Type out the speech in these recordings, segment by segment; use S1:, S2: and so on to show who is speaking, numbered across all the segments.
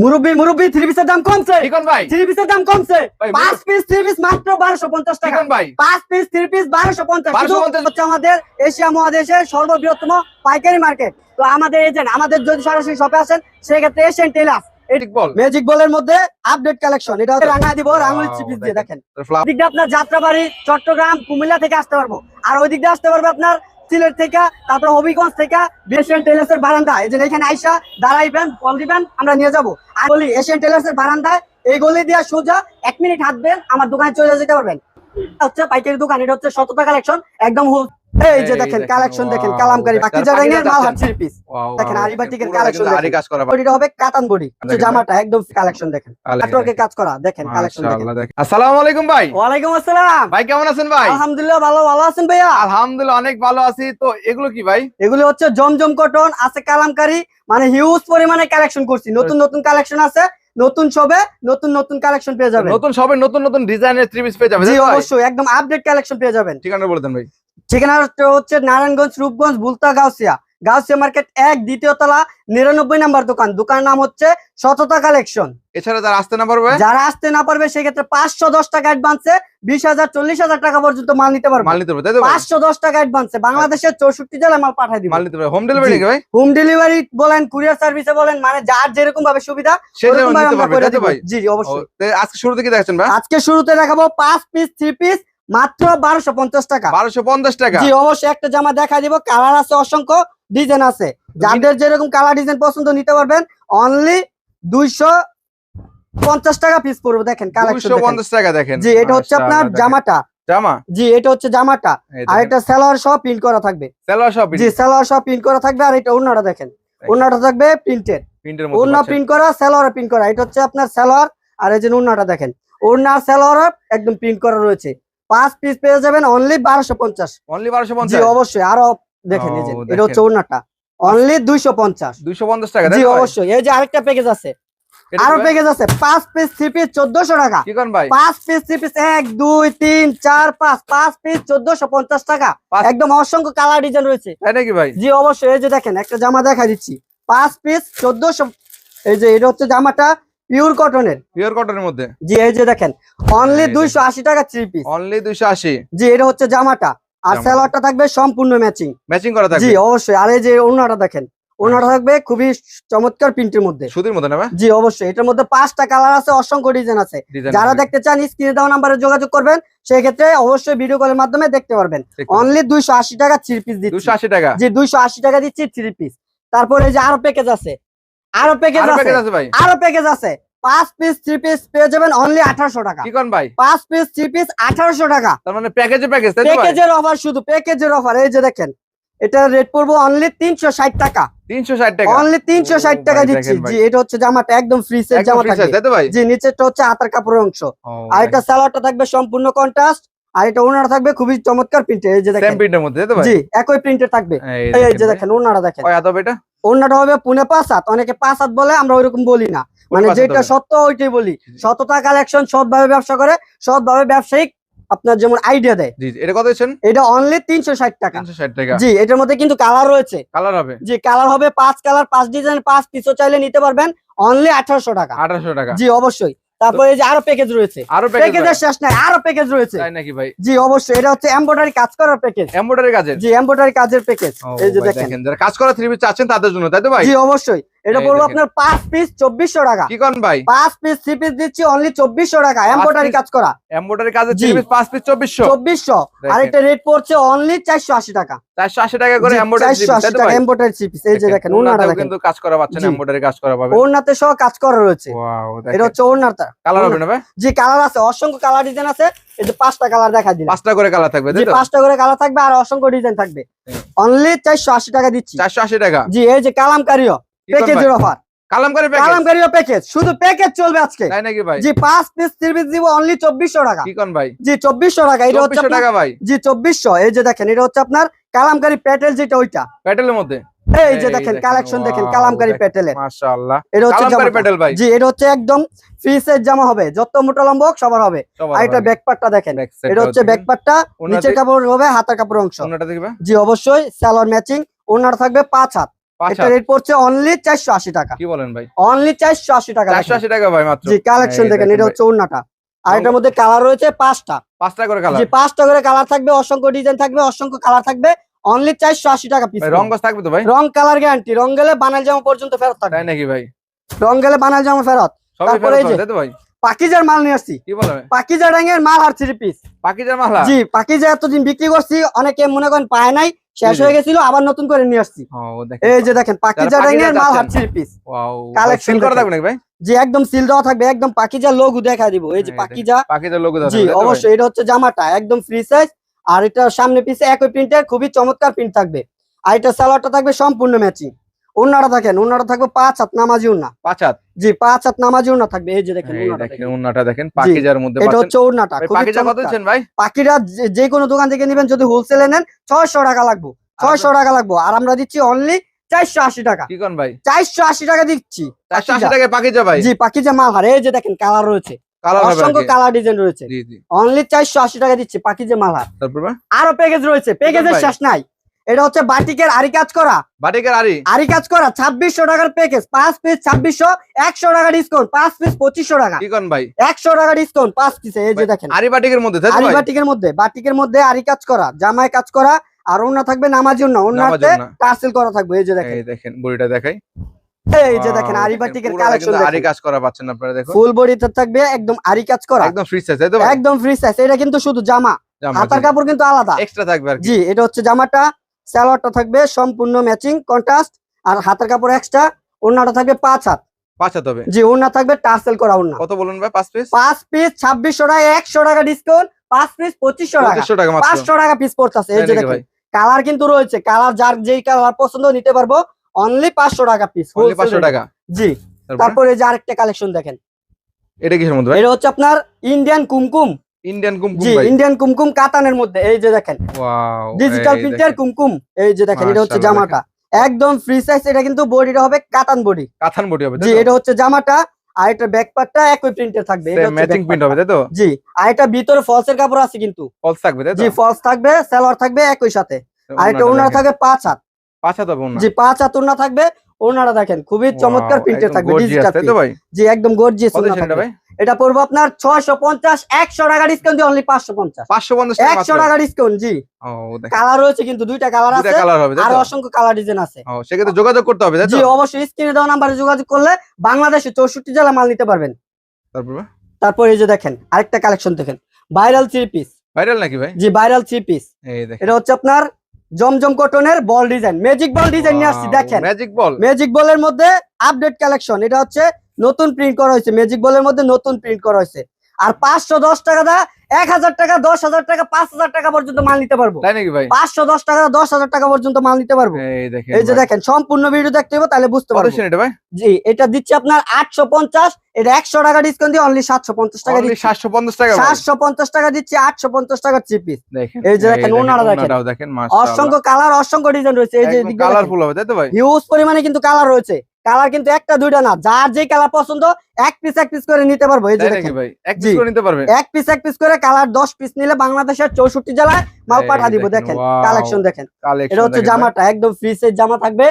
S1: মুরব্বি মুরব্বি থ্রি পিসের দাম কমছে।
S2: ঠিক ভাই?
S1: থ্রি পিসের দাম কমছে। পাঁচ পিস থ্রি পিস মাত্র বারোশো পঞ্চাশ টাকা।
S2: ভাই?
S1: পাঁচ পিস থ্রি পিস বারোশো পঞ্চাশ। হচ্ছে আমাদের এশিয়া মহাদেশের সর্ববৃহত্তম পাইকারি মার্কেট। তো আমাদের এজেন্ট আমাদের যদি সরাসরি শপে আসেন সেক্ষেত্রে এশিয়ান টেলার
S2: ঠিক বল
S1: ম্যাজিক বলের মধ্যে আপডেট কালেকশন এটা হচ্ছে রাঙা দিব রাঙুলি চিপিস দিয়ে দেখেন।
S2: ফ্লাপ
S1: দিক দিয়ে আপনার যাত্রাবাড়ি চট্টগ্রাম কুমিল্লা থেকে আসতে পারব। আর ওই দিক দিয়ে আসতে পারবে আপনার সিলেট থেকে, তারপর হবিগঞ্জ থেকে এশিয়ান টেলার্স এর বারান্দা এই যে এখানে আইসা দাঁড়াইবেন কল দিবেন, আমরা নিয়ে যাব। আর বলি এশিয়ান টেলার্স এর বারান্দায়, এই গলি দিয়ে সোজা এক মিনিট হাঁটবেন, আমার দোকানে চলে যেতে পারবেন। হচ্ছে পাইকারি দোকান, এটা হচ্ছে সততা কালেকশন, একদম এই যে দেখেন কালেকশন দেখেন কালামকারী বাকি যা রেঙের মাল
S2: দেখেন।
S1: হাত থ্রি পিস দেখেন, আরি বাটিকের দেখেন।
S2: আরি কাজ করা
S1: বডিটা হবে কাতান বডি
S2: দেখেন,
S1: জামাটা একদম কালেকশন দেখেন। কাটওয়ার্কের কাজ করা দেখেন কালেকশন দেখেন।
S2: আসসালামু আলাইকুম ভাই।
S1: ওয়ালাইকুম আসসালাম।
S2: ভাই কেমন আছেন ভাই?
S1: আলহামদুলিল্লাহ ভালো ভালো আছেন ভাইয়া?
S2: আলহামদুলিল্লাহ অনেক ভালো আছি। তো এগুলো কি ভাই?
S1: এগুলো হচ্ছে জমজম কটন আছে কালামকারি মানে হিউজ পরিমাণে কালেকশন করছি। নতুন নতুন কালেকশন আছে নতুন সবে নতুন নতুন কালেকশন পেয়ে যাবেন।
S2: নতুন সবে নতুন নতুন ডিজাইনের থ্রি পিস পেয়ে যাবে
S1: জি? অবশ্যই একদম আপডেট কালেকশন পেয়ে যাবেন।
S2: ঠিকানা বলে দেন ভাই।
S1: ঠিকানা হচ্ছে নারায়ণগঞ্জ রূপগঞ্জ বুলতা গাউসিয়া। গাউসিয়া মার্কেট এক দ্বিতীয় তলা নিরানব্বই নাম্বার দোকান। দোকানের নাম হচ্ছে সততা কালেকশন।
S2: এছাড়া যারা আসতে না পারবে?
S1: যারা আসতে না পারবে সেক্ষেত্রে পাঁচশো দশ টাকা অ্যাডভান্সে বিশ হাজার চল্লিশ হাজার টাকা পর্যন্ত মাল নিতে পারবে।
S2: মাল নিতে পারবে?
S1: পাঁচশো দশ টাকা অ্যাডভান্সে। বাংলাদেশের চৌষট্টি জেলায় মাল পাঠিয়ে দিবে।
S2: মাল নিতে পারবে। Home delivery. ভাই?
S1: হোম ডেলিভারি বলেন কুরিয়ার সার্ভিসে বলেন মানে যার যেরকম ভাবে সুবিধা
S2: সেটা
S1: ওরকম ভাবে আমরা করে
S2: তো
S1: জি অবশ্যই।
S2: আজকে শুরুতে কি দেখাচ্ছেন ভাই?
S1: আজকে শুরুতে দেখাবো পাঁচ পিস থ্রি পিস মাত্র বারোশো পঞ্চাশ টাকা।
S2: বারোশো পঞ্চাশ টাকা।
S1: জি অবশ্যই একটা জামা দেখা দিব কালার আছে অসংখ্য ডিজাইন আছে। যাদের যেরকম কালার ডিজাইন পছন্দ নিতে পারবেন অনলি দুইশো পঞ্চাশ টাকা পিস পড়বে দেখেন
S2: পঞ্চাশ টাকা দেখেন।
S1: জি এটা হচ্ছে আপনার জামাটা।
S2: জামা?
S1: জি এটা হচ্ছে জামাটা। আর এটা সালোয়ার সহ প্রিন্ট করা থাকবে।
S2: সেলোয়ার শপ
S1: জি সালোয়ার সহ প্রিন্ট করা থাকবে আর এটা দেখেন। থাকবে প্রিন্টেড প্রিন্ট করা সালোয়ার প্রিন্ট করা। এটা হচ্ছে আপনার সালোয়ার আর এই যে ওড়নাটা দেখেন। ওড়না সালোয়ার একদম প্রিন্ট করা রয়েছে। পাঁচ পিস পেয়ে যাবেন অনলি বারোশো পঞ্চাশ।
S2: অনলি বারোশো পঞ্চাশ?
S1: অবশ্যই। আরও দেখেন এটা হচ্ছে। ওড়নাটা। অনলি দুইশো পঞ্চাশ।
S2: দুইশো পঞ্চাশ টাকা
S1: জি অবশ্যই। এই যে আরেকটা প্যাকেজ আছে।
S2: আরও
S1: প্যাকেজ আছে। পাঁচ পিস থ্রি পিস চোদ্দশো টাকা।
S2: কি ভাই?
S1: পাঁচ পিস থ্রি পিস এক দুই তিন চার পাঁচ। পাঁচ পিস চোদ্দশো পঞ্চাশ টাকা। একদম অসংখ্য কালার ডিজাইন রয়েছে।
S2: তাই নাকি ভাই?
S1: জি অবশ্যই। এই যে দেখেন একটা জামা দেখা দিচ্ছি। পাঁচ পিস চোদ্দশো এই যে এটা হচ্ছে জামাটা। পিওর কটনের
S2: পিওর কটনের মধ্যে?
S1: জি এই যে দেখেন অনলি
S2: এই যে।
S1: দুইশো আশি টাকা থ্রি পিস
S2: অনলি দুইশো আশি।
S1: জি এটা হচ্ছে জামাটা। আর
S2: জামা।
S1: স্যালোয়ারটা থাকবে সম্পূর্ণ ম্যাচিং
S2: ম্যাচিং করা
S1: জি অবশ্যই। আর এই যে ওড়নাটা দেখেন ওড়নাটা থাকবে খুবই চমৎকার প্রিন্টের মধ্যে।
S2: সুতির মধ্যে
S1: জি অবশ্যই। এটার মধ্যে পাঁচটা কালার আছে অসংখ্য ডিজাইন আছে। যারা দেখতে চান স্ক্রিনে দেওয়া নাম্বারে যোগাযোগ করবেন। সেই ক্ষেত্রে অবশ্যই ভিডিও কলের মাধ্যমে দেখতে পারবেন। অনলি দুইশো আশি টাকা থ্রি পিস দিচ্ছি।
S2: আশি টাকা।
S1: জি দুইশো আশি টাকা দিচ্ছি থ্রি পিস তারপরে এই যে আরও প্যাকেজ আছে। আরও প্যাকেজ আছে।
S2: প্যাকেজ আছে ভাই।
S1: আরও প্যাকেজ আছে। পাঁচ পিস থ্রি পিস পেয়ে যাবেন অনলি আঠারোশো টাকা।
S2: কি করেন ভাই?
S1: পাঁচ পিস থ্রি পিস আঠারোশো টাকা।
S2: তার মানে প্যাকেজে প্যাকেজ তাই তো ভাই?
S1: প্যাকেজের অফার শুধু প্যাকেজের অফার এই যে দেখেন এটা রেট পড়ব অনলি তিনশো ষাট টাকা।
S2: তিনশো ষাট টাকা।
S1: অনলি তিনশো ষাট টাকা দিচ্ছি। জি এটা হচ্ছে জামাটা একদম ফ্রি সেট
S2: একদম
S1: জামা
S2: free size,
S1: থাকবে
S2: তাই তো ভাই?
S1: জি নিচেরটা হচ্ছে হাতার কাপড়ের অংশ। আর এটা সালোয়ারটা থাকবে সম্পূর্ণ কন্ট্রাস্ট আর এটা ওনারা থাকবে খুবই চমৎকার প্রিন্টে এই যে
S2: সেম
S1: দেখেন।
S2: প্রিন্টের
S1: জি একই প্রিন্টে থাকবে।
S2: এই
S1: যে দেখেন ওনারা দেখেন।
S2: এটা?
S1: ওনাটা হবে পুনে পাঁচ হাত অনেকে পাঁচ হাত বলে আমরা ওইরকম বলি না। মানে যেটা সত্য ওইটাই বলি। সততা কালেকশন সৎভাবে ব্যবসা করে সৎভাবে ব্যবসায়িক আপনার যেমন আইডিয়া দেয়।
S2: জি এটা কত দিচ্ছেন?
S1: এটা অনলি তিনশো ষাট টাকা।
S2: তিনশো ষাট টাকা।
S1: জি এটার মধ্যে কিন্তু কালার রয়েছে।
S2: কালার হবে?
S1: জি কালার হবে পাঁচ কালার পাঁচ ডিজাইন পাঁচ পিসও চাইলে নিতে পারবেন। অনলি আঠারোশো টাকা।
S2: আঠারোশো টাকা।
S1: জি অবশ্যই। তারপরে যে আরও প্যাকেজ রয়েছে।
S2: আরও প্যাকেজ
S1: প্যাকেজের শেষ নাই আরও প্যাকেজ রয়েছে।
S2: তাই নাকি ভাই?
S1: জি অবশ্যই এটা হচ্ছে এমব্রয়ডারি কাজ করার প্যাকেজ
S2: এমব্রয়ডারি কাজের?
S1: জি এমব্রয়ডারি কাজের প্যাকেজ এই যে দেখেন।
S2: যারা কাজ করা থ্রি পিস চাচ্ছেন তাদের জন্য তাই তো ভাই?
S1: জি অবশ্যই। এটা পড়বে। আপনার পাঁচ পিস চব্বিশশো টাকা।
S2: কি করেন ভাই?
S1: পাঁচ পিস থ্রি পিস দিচ্ছি অনলি চব্বিশশো টাকা।
S2: piece-
S1: কাজ করা।
S2: এমব্রয়ডারি কাজের
S1: জি।
S2: থ্রি পিস পাঁচ পিস চব্বিশশো।
S1: চব্বিশশো। আর। এটা রেট পড়ছে অনলি চারশো আশি টাকা।
S2: চারশো আশি টাকা করে এমব্রয়ডারি
S1: চারশো আশি টাকা এমব্রয়ডারি থ্রি পিস এই যে দেখেন ওনারা
S2: কিন্তু কাজ করা পাচ্ছেন
S1: জি।
S2: কাজ করা পাবেন।
S1: ওনাতে সহ কাজ করা রয়েছে। এটা হচ্ছে
S2: কালার হবে না ভাই?
S1: জি কালার আছে। অসংখ্য কালার ডিজাইন আছে। এই যে পাঁচটা কালার দেখা
S2: পাঁচটা করে কালার থাকবে
S1: পাঁচটা করে কালার থাকবে আর অসংখ্য ডিজাইন থাকবে। অনলি চারশো আশি টাকা দিচ্ছি।
S2: চারশো আশি টাকা?
S1: জি এই যে কালামকারিও? প্যাকেজের অফার
S2: কালামকারি প্যাকেজ
S1: কালামকারিও প্যাকেজ শুধু প্যাকেজ চলবে আজকে।
S2: তাই নাকি ভাই?
S1: জি পাঁচ পিস থ্রি পিস দিব অনলি চব্বিশশো টাকা।
S2: কি করেন ভাই?
S1: জি চব্বিশশো টাকা। এটা হচ্ছে
S2: চব্বিশশো
S1: আপনার-
S2: টাকা ভাই।
S1: জি চব্বিশশো। এই যে দেখেন এটা হচ্ছে আপনার কালামকারি প্যাটেল যেটা ওইটা।
S2: প্যাটেলের মধ্যে?
S1: এই যে দেখেন কালেকশন দেখেন কালামকারি। প্যাটেলের
S2: মাশাআল্লাহ।
S1: এটা হচ্ছে
S2: কালামকারি প্যাটেল ভাই।
S1: জি এটা হচ্ছে একদম ফ্রি জামা হবে। যত মোটা লম্বা হোক সবার হবে। আর এটা ব্যাক পার্টটা দেখেন। এটা হচ্ছে ব্যাক পার্টটা নিচের কাপড় হবে হাতার কাপড় অংশ।
S2: ওনাটা দেখবে?
S1: জি অবশ্যই। সালোয়ার ম্যাচিং ওনার থাকবে পাঁচ হাত। এটা
S2: হাত।
S1: রেট পড়ছে অনলি চারশো আশি টাকা।
S2: কি বলেন ভাই?
S1: অনলি টাকা
S2: চারশো
S1: দেখেন।
S2: আশি টাকা ভাই মাত্র।
S1: জি কালেকশন দেখেন
S2: দেখেন
S1: এটা হচ্ছে ওড়নাটা। আর এটার মধ্যে কালার রয়েছে পাঁচটা।
S2: পাঁচটা করে কালার
S1: জি পাঁচটা করে কালার থাকবে অসংখ্য ডিজাইন থাকবে অসংখ্য কালার থাকবে। অনলি চারশো আশি টাকা পিস
S2: রং থাকবে তো ভাই?
S1: রং কালার গ্যারান্টি রং গেলে বানাল জামা পর্যন্ত ফেরত থাকবে।
S2: তাই নাকি ভাই?
S1: রং গেলে বানাল জামা ফেরত। তারপরে এই যে-
S2: ভাই?
S1: পাকিজার মাল নিয়ে আসছি।
S2: কি বলে ভাই?
S1: পাকিজা রঙের মাল আর থ্রি পিস
S2: পাকিজার মালা
S1: জি পাকিজা এতদিন বিক্রি করছি অনেকে মনে করেন পায় নাই। শেষ। হয়ে গেছিল আবার নতুন করে নিয়ে আসছি। এই যে দেখেন পাকিজা
S2: পাকিজা
S1: রঙের মাল থ্রি পিস
S2: কালেকশন করা থাকবে নাকি ভাই?
S1: জি একদম সিল দেওয়া থাকবে একদম পাকিজা লোগো দেখা দিব। এই যে
S2: পাকিজা।
S1: পাকিজা
S2: পাকিজার লোগো
S1: জি অবশ্যই এটা হচ্ছে জামাটা একদম ফ্রি সাইজ আর এটা সামনে পিছে একই প্রিন্টের খুবই চমৎকার প্রিন্ট থাকবে। আর এটা সালোয়ারটা থাকবে সম্পূর্ণ ম্যাচিং ওন্নাটা দেখেন ওন্নাটা থাকবে পাঁচ হাত নামাজি ওন্না
S2: পাঁচ হাত?
S1: জি পাঁচ হাত নামাজি ওন্না থাকবে এই যে দেখেন।
S2: উন্নাটা দেখেন পাকিজার মধ্যে
S1: এটা হচ্ছে
S2: ভাই, পাকিজা কত। দিচ্ছেন ভাই?
S1: পাখিরা যে- কোনো দোকান থেকে নেবেন যদি হোলসেলে নেন ছয়শো টাকা লাগবে ছয়শো টাকা লাগবে আর আমরা দিচ্ছি অনলি চারশো আশি টাকা।
S2: কি কোন ভাই?
S1: চারশো আশি টাকা দিচ্ছি
S2: চারশো আশি
S1: পাকিজা।
S2: পাকিজা ভাই?
S1: জি পাখিজা মাল হার এই যে দেখেন কালার রয়েছে। অসংখ্য কালার ডিজাইন রয়েছে।
S2: জি জি।
S1: অনলি চারশো আশি টাকা দিচ্ছি পাখিজা মাল হার। আরও প্যাকেজ রয়েছে প্যাকেজের শেষ নাই। এটা হচ্ছে বাটিকের আরি কাজ করা।
S2: বাটিকের আরি
S1: আরি কাজ করা ছাব্বিশশো টাকার প্যাকেজ পাঁচ পিস ছাব্বিশশো একশো টাকা ডিসকাউন্ট পাঁচ পিস পঁচিশশো টাকা।
S2: কি ভাই?
S1: একশো টাকা ডিসকাউন্ট পাঁচ পিসে এই যে দেখেন।
S2: আরি বাটিকের মধ্যে
S1: আরি বাটিকের মধ্যে বাটিকের মধ্যে আরি কাজ করা জামায় কাজ করা আর ওনা থাকবে নামাজি
S2: নামাজি ওড়না।
S1: টার্সেল করা থাকবে এই যে দেখেন।
S2: এই দেখেন বড়িটা দেখাই।
S1: এই যে দেখেন আরি বাটিকের কালেকশন
S2: আরি কাজ করা পাচ্ছেন আপনারা দেখুন।
S1: ফুল বডিতে থাকবে একদম আরি কাজ করা।
S2: একদম ফ্রি সাইজ
S1: একদম ফ্রি সাইজ এটা কিন্তু শুধু জামা। হাতার কাপড় কিন্তু আলাদা।
S2: এক্সট্রা থাকবে আর কি।
S1: জি এটা হচ্ছে জামাটা। সালোয়ারটা থাকবে সম্পূর্ণ ম্যাচিং কন্ট্রাস্ট আর হাতের কাপড় এক্সট্রা ওড়নাটা থাকবে পাঁচ হাত।
S2: পাঁচ হাত হবে।
S1: জি ওড়না থাকবে টার্সেল করা ওড়না।
S2: কত বলুন ভাই পাঁচ পিস
S1: পাঁচ পিস ছাব্বিশশো টাকা একশো টাকা ডিসকাউন্ট পাঁচ পিস পঁচিশশো টাকা।
S2: পঁচিশশো টাকা মাত্র।
S1: পাঁচশো টাকা পিস পড়তেছে এই যে দেখেন। কালার কিন্তু রয়েছে কালার যার যেই কালার পছন্দ নিতে পারব অনলি পাঁচশো টাকা পিস
S2: 500 টাকা।
S1: জি
S2: তারপরে?
S1: যে আরেকটা কালেকশন দেখেন।
S2: এটা কিসের মধ্যে ভাই?
S1: এটা হচ্ছে আপনার ইন্ডিয়ান কুমকুম
S2: ইন্ডিয়ান কুমকুম
S1: জি ইন্ডিয়ান কুমকুম কাতানের মধ্যে এই যে দেখেন।
S2: ওয়াও
S1: ডিজিটাল প্রিন্টের কুমকুম এই যে দেখেন এটা হচ্ছে জামাটা। একদম ফ্রি সাইজ এটা কিন্তু বডিটা হবে কাতান বডি
S2: কাথান বডি হবে
S1: জি এটা হচ্ছে জামাটা আর এটা ব্যাক পার্টটা একই প্রিন্টের থাকবে এটা
S2: ম্যাচিং প্রিন্ট হবে তাই তো?
S1: জি আর এটা ভিতরে ফলসের কাপড় আছে কিন্তু।
S2: ফলস থাকবে তাই তো?
S1: জি ফলস থাকবে সালোয়ার থাকবে একই সাথে। আর এটা
S2: ওড়নাটা
S1: ওনার থাকবে পাঁচ হাত।
S2: পাঁচ হাত হবে
S1: জি পাঁচ হাত থাকবে ওনারা দেখেন খুবই চমৎকার প্রিন্টের থাকবে ডিজিটাল জি একদম গর্জিয়াস
S2: এটা
S1: পড়ব আপনার ছয়শো পঞ্চাশ একশো টাকা ডিসকাউন্ট দিয়ে অনলি পাঁচশো পঞ্চাশ।
S2: পাঁচশো পঞ্চাশ
S1: একশো টাকা ডিসকাউন্ট জি। কালার রয়েছে কিন্তু দুইটা কালার আছে আর অসংখ্য কালার ডিজাইন আছে।
S2: সেক্ষেত্রে যোগাযোগ করতে হবে
S1: জি অবশ্যই স্ক্রিনে দেওয়া নাম্বারে যোগাযোগ করলে বাংলাদেশে চৌষট্টি জেলা মাল নিতে পারবেন।
S2: তারপর?
S1: তারপর এই যে দেখেন আরেকটা কালেকশন দেখেন। ভাইরাল থ্রি পিস
S2: ভাইরাল নাকি ভাই?
S1: জি ভাইরাল থ্রি পিস এটা হচ্ছে আপনার জমজম কটনের ball design magic ball design নিয়ে আসছি দেখেন।
S2: ম্যাজিক বল
S1: ম্যাজিক বলের মধ্যে আপডেট কালেকশন এটা হচ্ছে নতুন প্রিন্ট করা হয়েছে ম্যাজিক বলের মধ্যে নতুন প্রিন্ট করা হয়েছে। আর পাঁচশো দশ টাকা দা এক হাজার টাকা দশ হাজার টাকা পাঁচ হাজার টাকা পর্যন্ত মাল নিতে পারব। পাঁচশো দশ টাকা দশ হাজার টাকা পর্যন্ত মাল নিতে পারব।
S2: এই
S1: যে দেখেন সম্পূর্ণ ভিডিও দেখতে হবে তাহলে বুঝতে পারব। জি এটা দিচ্ছি আপনার আটশো পঞ্চাশ এটা একশো টাকা ডিসকাউন্ট দিয়ে অনলি সাতশো পঞ্চাশ টাকা দিচ্ছি।
S2: 750 টাকা
S1: সাতশো পঞ্চাশ টাকা দিচ্ছি আটশো পঞ্চাশ টাকার থ্রি পিস এই যে দেখেন, ওনারা দেখেন। অসংখ্য কালার অসংখ্য ডিজাইন রয়েছে এই যে
S2: কালারফুল হবে তাই তো ভাই?
S1: হিউজ পরিমাণে কিন্তু কালার রয়েছে। কালার কিন্তু একটা দুইটা না। যার যে কালার পছন্দ এক পিস এক পিস করে নিতে পারব। এই যে দেখেন।
S2: ভাই? এক পিস করে নিতে পারবে?
S1: এক পিস এক পিস করে কালার দশ পিস নিলে বাংলাদেশের চৌষট্টি জেলায় মাল পাঠা দিব।
S2: দেখেন,
S1: কালেকশন দেখেন। এটা হচ্ছে জামাটা একদম ফ্রি সাইজ জামা থাকবে।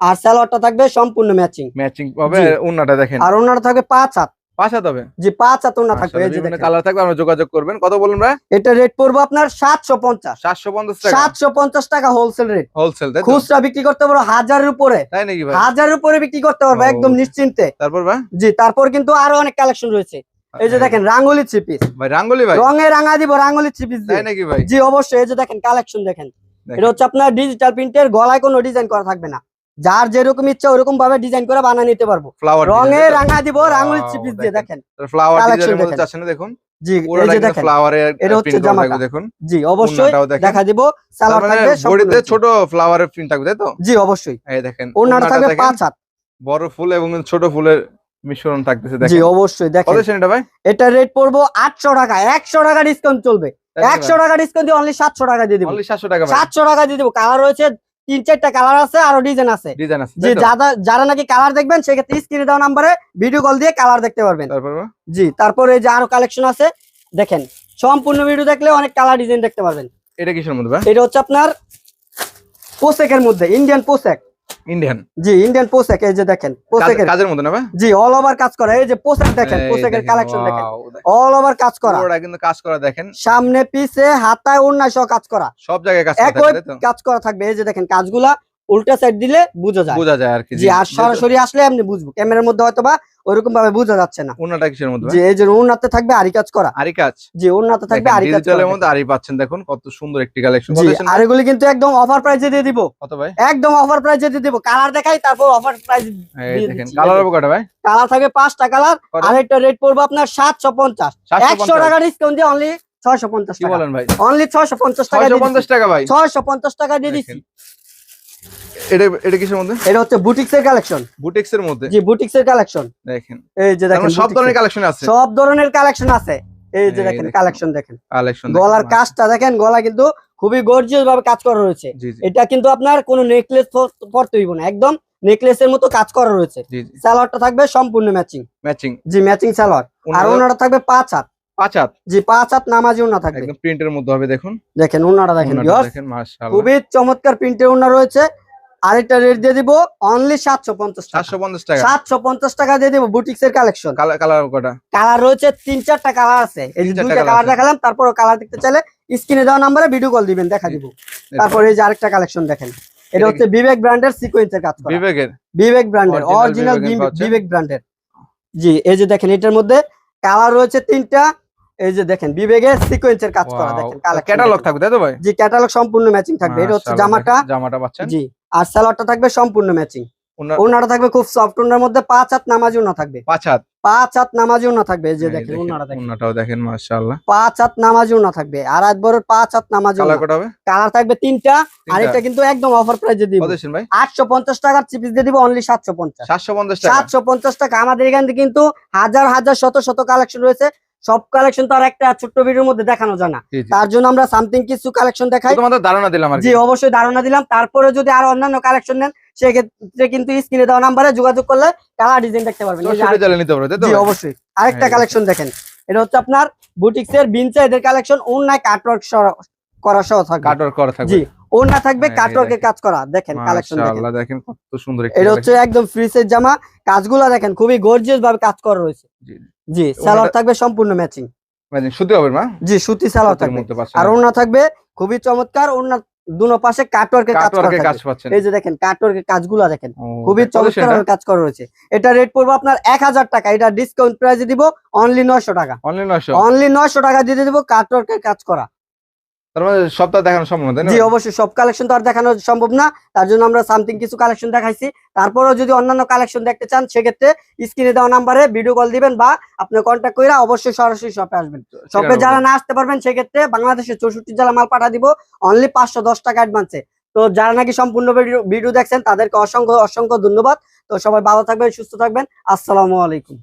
S1: আর সালোয়ারটা থাকবে সম্পূর্ণ ম্যাচিং
S2: ম্যাচিং হবে। ওন্নাটা দেখেন।
S1: আর ওন্নাটা থাকবে পাঁচ হাত।
S2: পাঁচ হবে?
S1: জি পাঁচ হাত থাকবে এই যে দেখেন।
S2: কালার থাকবে আমরা যোগাযোগ করবেন। কত বলুন ভাই?
S1: এটা রেট পড়ব আপনার সাতশো পঞ্চাশ।
S2: সাতশো পঞ্চাশ টাকা।
S1: সাতশো পঞ্চাশ টাকা হোলসেল রেট
S2: হোলসেল তাই
S1: খুচরা বিক্রি করতে পারব হাজারের উপরে।
S2: তাই নাকি ভাই?
S1: হাজারের উপরে বিক্রি করতে পারব একদম নিশ্চিন্তে।
S2: তারপর ভাই?
S1: জি তারপর কিন্তু আরও অনেক কালেকশন রয়েছে। এই যে দেখেন রাঙ্গুলি থ্রি পিস
S2: ভাই রাঙ্গুলি ভাই?
S1: রঙে রাঙা দিব রাঙ্গুলি থ্রি পিস
S2: তাই নাকি ভাই?
S1: জি অবশ্যই এই যে দেখেন কালেকশন দেখেন।
S2: দেখেন।
S1: এটা হচ্ছে আপনার ডিজিটাল প্রিন্টের গলায় কোনো ডিজাইন করা থাকবে না। যার যেরকম ইচ্ছা ওরকম ভাবে ডিজাইন করে বানিয়ে নিতে পারব। রঙে রাঙা দিব রাঙ্গুলি
S2: Wow,
S1: থ্রি পিস দিয়ে দেখেন।
S2: ফ্লাওয়ার
S1: দেখেন। জি এই যে দেখেন। এটা হচ্ছে
S2: প্রিন্ট করা থাকবে
S1: জামাটা।
S2: দেখুন।
S1: জি অবশ্যই দেখা দিব সালোয়ার
S2: মানে
S1: থাকবে
S2: বডিতে ছোট ফ্লাওয়ারের প্রিন্ট থাকবে তাই তো?
S1: জি অবশ্যই।
S2: এই দেখেন
S1: ওনার থাকবে পাঁচ হাত।
S2: বড় ফুল এবং ছোট ফুলের মিশ্রণ থাকতেছে
S1: জি অবশ্যই দেখেন।
S2: এটা ভাই?
S1: এটা রেট পড়ব টাকা একশো টাকা ডিসকাউন্ট চলবে। একশো টাকা। ডিসকাউন্ট দিয়ে অনলি সাতশো টাকা দিয়ে দিব।
S2: অনলি 700 টাকা ভাই।
S1: সাতশো টাকা দিয়ে দিব। কালার রয়েছে তিন চারটা কালার আছে আরও ডিজাইন আছে।
S2: ডিজাইন আছে
S1: জি যারা যারা নাকি কালার দেখবেন সেক্ষেত্রে স্ক্রিনে দেওয়া নম্বরে ভিডিও কল দিয়ে কালার দেখতে পারবেন।
S2: তারপর?
S1: জি তারপর এই যে আরও কালেকশন আছে দেখেন সম্পূর্ণ ভিডিও দেখলে অনেক কালার ডিজাইন দেখতে পারবেন।
S2: এটা কিসের মধ্যে
S1: এটা হচ্ছে আপনার পোসেকের মধ্যে ইন্ডিয়ান পোসেক
S2: ইন্ডিয়ান
S1: জি ইন্ডিয়ান পোশাক এই যে দেখেন পোশাকের।
S2: কাজের মধ্যে না
S1: জি অল ওভার কাজ করা এই যে পোশাক দেখেন পোশাকের কালেকশন দেখেন। অল ওভার কাজ করা।
S2: পুরোটা কিন্তু কাজ করা দেখেন।
S1: সামনে পিছে হাতায় অন্যায় সহ কাজ করা।
S2: সব জায়গায় করা?
S1: কাজ করা থাকবে এই যে দেখেন কাজগুলা উল্টা সাইড দিলে বোঝা যায়।
S2: বোঝা যায় আর কি
S1: জি আর সরাসরি আসলে আপনি বুঝব। ক্যামেরার মধ্যে হয়তো বা ওইরকম ভাবে বোঝা যাচ্ছে না।
S2: ওনাটা কিসের মধ্যে
S1: যে এই যে উন্নাতে থাকবে আরি কাজ করা।
S2: আরি কাজ।
S1: জি উন্নাতে থাকবে আরি কাজ
S2: ডিজিটালের মধ্যে আরি পাচ্ছেন দেখুন কত সুন্দর একটি কালেকশন
S1: জি আর এগুলি কিন্তু একদম অফার প্রাইসে দিয়ে দিব।
S2: কত ভাই?
S1: একদম অফার প্রাইসে দিয়ে দিব। কালার দেখাই তারপর অফার প্রাইস
S2: এই দেখেন কালার। হবে কটা ভাই?
S1: কালার থাকবে পাঁচটা কালার
S2: কত?
S1: আর একটা রেট পড়বে আপনার সাতশো পঞ্চাশ।
S2: 750
S1: একশো টাকা ডিসকাউন্ট দিয়ে অনলি ছয়শো পঞ্চাশ
S2: কি
S1: টাকা।
S2: বলেন ভাই?
S1: অনলি ছয়শো পঞ্চাশ টাকা
S2: ছয়শো পঞ্চাশ টাকা ভাই।
S1: ছয়শো পঞ্চাশ টাকা দিয়ে
S2: দেখেন। এটা এটা কিসের মধ্যে?
S1: এটা হচ্ছে বুটিক্স এর কালেকশন।
S2: বুটিক্স এর মধ্যে?
S1: জি বুটিক্স এর কালেকশন।
S2: দেখেন।
S1: এই যে দেখেন
S2: সব ধরনের কালেকশন আছে।
S1: সব ধরনের কালেকশন আছে। এই যে দেখেন। কালেকশন দেখেন।
S2: কালেকশন
S1: গলার কাজটা দেখেন গলা কিন্তু খুবই গর্জিয়াস ভাবে কাজ করা রয়েছে। এটা কিন্তু আপনার কোনো নেকলেস পরতে হইব না। একদম নেকলেসের মতো কাজ করা রয়েছে। সালোয়ারটা থাকবে সম্পূর্ণ ম্যাচিং
S2: ম্যাচিং
S1: জি ম্যাচিং সালোয়ার। আর ওনাটা থাকবে পাঁচ হাত।
S2: পাঁচ হাত।
S1: জি পাঁচ হাত নামাজি ওনা থাকবে।
S2: একদম প্রিন্টের মধ্যে হবে দেখুন।
S1: দেখেন দেখেন
S2: দেখেন মাশাআল্লাহ।
S1: খুবই চমৎকার প্রিন্টের রয়েছে। আরেকটা রেট দিয়ে দিব অনলি সাতশো পঞ্চাশ টাকা।
S2: 750 টাকা।
S1: সাতশো পঞ্চাশ টাকা দিয়ে দিব বুটিক্স এর কালেকশন
S2: কালার কালার কটা?
S1: কালার রয়েছে তিন চারটা কালার আছে। এই দুইটা কালার দেখালাম তারপরও কালার দেখতে চাইলে স্ক্রিনে দেওয়া নাম্বারে ভিডিও কল দিবেন দেখা দিব। তারপর এই যে আরেকটা কালেকশন দেখেন। এটা
S2: এটা
S1: হচ্ছে বিবেক ব্র্যান্ডের সিকোয়েন্সের কাজ করা।
S2: বিবেকের?
S1: বিবেক ব্র্যান্ডের অরিজিনাল বিবেক ব্র্যান্ডের জি এই যে দেখেন এটার মধ্যে কালার রয়েছে তিনটা। এই যে দেখেন বিবেকের সিকোয়েন্সের কাজ করা দেখেন
S2: ক্যাটালগ থাকবে তাই তো ভাই?
S1: জি ক্যাটালগ সম্পূর্ণ ম্যাচিং থাকবে এটা হচ্ছে জামাটা।
S2: জামাটা পাচ্ছেন?
S1: জি আর সালোয়ারটা থাকবে সম্পূর্ণ ম্যাচিং ওনাটা থাকবে খুব সফট ওনার মধ্যে পাঁচ হাত নামাজি ওনা থাকবে।
S2: পাঁচ হাত?
S1: পাঁচ হাত নামাজি ওনা থাকবে এই যে দেখেন ওনাটা দেখেন।
S2: ওনাটাও দেখেন মাশাআল্লাহ।
S1: পাঁচ হাত নামাজি ওনা থাকবে আর একবার পাঁচ হাত নামাজি
S2: কালার কটা হবে?
S1: কালার থাকবে তিনটা আর এটা কিন্তু একদম অফার প্রাইসে দিব।
S2: দিচ্ছেন ভাই?
S1: আটশো পঞ্চাশ টাকার চিপিস দিয়ে দিব অনলি সাতশো পঞ্চাশ।
S2: 750 টাকা?
S1: সাতশো পঞ্চাশ টাকা আমাদের এখান কিন্তু হাজার হাজার শত শত কালেকশন রয়েছে। সব কালেকশন তো আর একটা ছোট্ট ভিডিওর মধ্যে দেখানো যায় না। তার জন্য আমরা সামথিং কিছু কালেকশন দেখাই।
S2: তোমাদের ধারণা দিলাম আর
S1: জি অবশ্যই ধারণা দিলাম। তারপরে যদি আরও অন্যান্য কালেকশন নেন সেক্ষেত্রে কিন্তু স্ক্রিনে দেওয়া নাম্বারে যোগাযোগ করলে কালার ডিজাইন দেখতে পারবেন। জি অবশ্যই। আরেকটা কালেকশন দেখেন। এটা হচ্ছে আপনার বুটিক্স এর বিনচা এদের কালেকশন অন্যায় কাটওয়ার্ক করা সহ থাকবে।
S2: কাটওয়ার্ক করা থাকবে।
S1: জি। ওনা থাকবে
S2: হ্যাঁ,
S1: কাটওয়ার্কের কাজ করা। দেখেন কালেকশন দেখেন।
S2: কত সুন্দর
S1: এটা হচ্ছে একদম ফ্রিসের জামা। কাজগুলো দেখেন খুবই গর্জিয়াস ভাবে কাজ করা রয়েছে।
S2: জি।
S1: সালোয়ার থাকবে সম্পূর্ণ ম্যাচিং
S2: collection। সুতি হবে মা
S1: জি সুতি সালোয়ার থাকবে। আর ওনা থাকবে খুবই চমৎকার। ওনা দুনো পাশে কাটওয়ার্কের কাজ করা এই যে দেখেন কাটওয়ার্কের কাজগুলো দেখেন। খুবই চমৎকার কাজ করা রয়েছে। এটা রেট পড়বে আপনার এক হাজার টাকা। এটা ডিসকাউন্ট প্রাইসে দিব অনলি নয়শো টাকা।
S2: অনলি 900
S1: অনলি নয়শো টাকা দিয়ে দিব কাটওয়ার্কের কাজ করা।
S2: তার মানে সপ্তাহ দেখানো সম্ভব না
S1: জি অবশ্যই। সব কালেকশন তো আর দেখানো সম্ভব না। তার জন্য আমরা সামথিং কিছু কালেকশন দেখাইছি। তারপরেও যদি অন্যান্য কালেকশন দেখতে চান সেক্ষেত্রে স্ক্রিনে দেওয়া নাম্বারে ভিডিও কল দিবেন বা আপনি কন্ট্যাক্ট করে অবশ্যই সরাসরি শপে আসবেন। শপে যারা না আসতে পারবেন সেক্ষেত্রে বাংলাদেশের চৌষট্টি জেলা মাল পাঠা দিব। অনলি পাঁচশো দশ টাকা অ্যাডভান্সে তো যারা নাকি সম্পূর্ণ ভিডিও দেখছেন তাদেরকে অসংখ্য অসংখ্য ধন্যবাদ। তো সবাই ভালো থাকবেন সুস্থ থাকবেন। আসসালামু আলাইকুম।